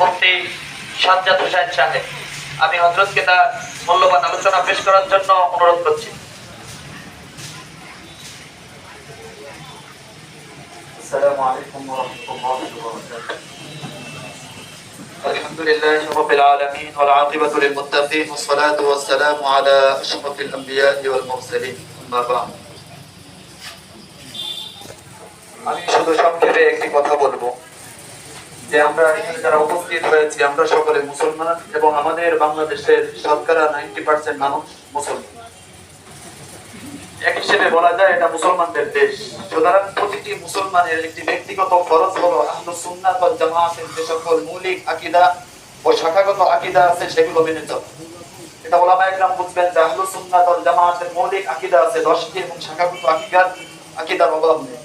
মুফতি সাজ্জাদ হোসেন সাহেব আমি হজরতকে তার মূল্যবান আলোচনা পেশ করার জন্য অনুরোধ করছি السلام عليكم ورحمة الله وبركاته الحمد لله رب العالمين والعاقبة للمتقين والصلاة والسلام على أشرف الأنبياء والمرسلين أما بعد আমি শুধু সংক্ষেপে একটি কথা বলবো যে আমরা এখানে যারা উপস্থিত হয়েছি, আমরা সকলে মুসলমান এবং আমাদের বাংলাদেশের শতকরা নাইনটি পার্সেন্ট মানুষ মুসলমান। এক হিসেবে বলা যায়, এটা মুসলমানদের দেশ। সুতরাং প্রতিটি মুসলমানের একটি ব্যক্তিগত ফরজ হলো আহলু সুন্নাত ওয়াল জামাআতের যে সকল মৌলিক আকীদা ও শাখাগত আকীদা আছে, সেগুলো মেনে চলা। এটা ওলামা একরাম বুঝবেন যে আহলু সুন্নাত ওয়াল জামাআতের মৌলিক আকীদা আছে 10টি এবং শাখাগত আকীদার আকীদার অভাব নেই।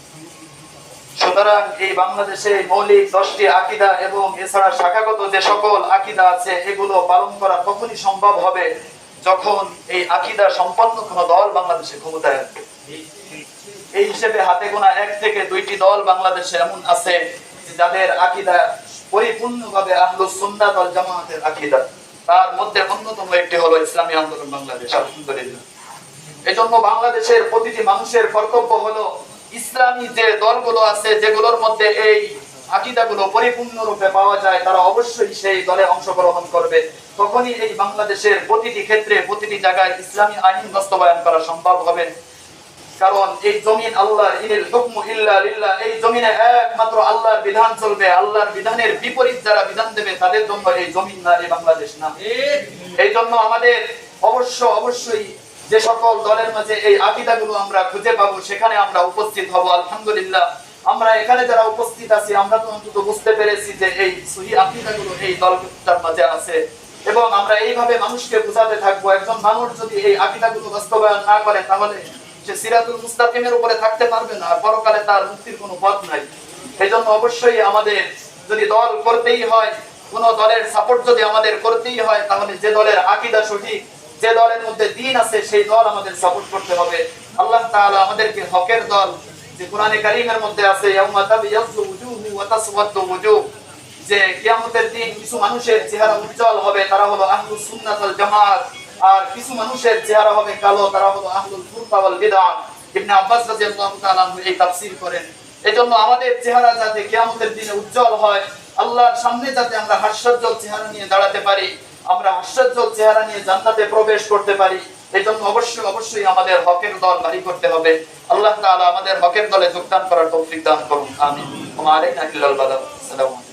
সুতরাং এই বাংলাদেশে মৌলিক দশটি আকিদা এবং এছাড়া শাখাগত যে সকল আকিদা আছে, এগুলো পালন করা তখনই সম্ভব হবে যখন এই আকিদা সম্পন্ন কোন দল বাংলাদেশে ক্ষমতায় এই হিসেবে হাতে গোনা এক থেকে দুইটি দল বাংলাদেশে এমন আছে যাদের আকিদা পরিপূর্ণভাবে আহলুস সুন্নাত ওয়াল জামাআতের আকিদা। তার মধ্যে অন্যতম একটি হলো ইসলামী আন্দোলন বাংলাদেশ, আলহামদুলিল্লাহ। এজন্য বাংলাদেশের প্রতিটি মানুষের কর্তব্য হলো ইসলামী যে দলগুলো আছে যেগুলোর মধ্যে এই আকিদাগুলো পরিপূর্ণরূপে পাওয়া যায় তারা অবশ্যই সেই দলে অংশগ্রহণ করবে। তখনই এই বাংলাদেশের প্রতিটি ক্ষেত্রে প্রতিটি জায়গায় ইসলামী আইন বাস্তবায়ন করা সম্ভব হবে। কারণ এই জমিন আল্লাহর ইনিল হুকমু ইল্লা লিল্লাহ এই জমিনে একমাত্র আল্লাহর বিধান চলবে। আল্লাহর বিধানের বিপরীত যারা বিধান দেবে তাদের জন্য এই জমিন না এই বাংলাদেশ না। এই জন্য আমাদের অবশ্য অবশ্যই যে সকল দলের মাঝে এই আকিদাগুলো আমরা খুঁজে পাবো, সেখানে আমরা উপস্থিত হব, আলহামদুলিল্লাহ। আমরা এখানে যারা উপস্থিত আছি, আমরা তো অন্তত বুঝতে পেরেছি যে এই সহি আকিদাগুলো এই দলটার মাঝে আছে। এবং আমরা এইভাবে মানুষকে বোঝাতে থাকব, একজন মানুষ যদি এই আকিদাগুলো বাস্তবায়ন না করে, তাহলে সে সিরাতুল মুস্তাকিমের উপরে থাকতে পারবে না পরকালে তার মুক্তির কোনো পথ নাই। এই জন্য অবশ্যই আমাদের যদি দল করতেই হয়, কোন দলের সাপোর্ট যদি আমাদের করতেই হয়, তাহলে যে দলের আকিদা সঠিক যে দলের মধ্যে দিন আছে, সেই দল আমাদের সাপোর্ট করতে হবে। আল্লাহ তাআলা আমাদেরকে হকের দল, যে কোরআনে কারীমের মধ্যে আছে, ইয়াউমা তাবিয়াযু উজুহু ওয়া তাসওয়াদু উজুহ। যে কিয়ামতের দিন কিছু মানুষের চেহারা উজ্জ্বল হবে, তারা হলো আহলুস সুন্নাত ওয়াল জামাত। আর কিছু মানুষের চেহারা হবে কালো, তারা হলো আহলুল ফুরকা ওয়াল বিদআহ ইবনে আব্বাস রাদিয়াল্লাহু তাআলা এই তাফসীর করেন। এজন্য আমাদের চেহারা যাতে কিয়ামতের দিনে উজ্জ্বল হয়, আল্লাহর সামনে যাতে আমরা হাস্যোজ্জ্বল চেহারা নিয়ে দাঁড়াতে পারি। আমরা আশ্চর্য চেহারা নিয়ে জান্নাতে প্রবেশ করতে পারি। এই জন্য অবশ্যই অবশ্যই আমাদের হকের দল বাড়ি করতে হবে। আল্লাহ তাআলা আমাদের হকের দলে যোগদান করার তৌফিক দান করুন। আমিন। ওয়া আলাইনা ইল্লাল বালাগ।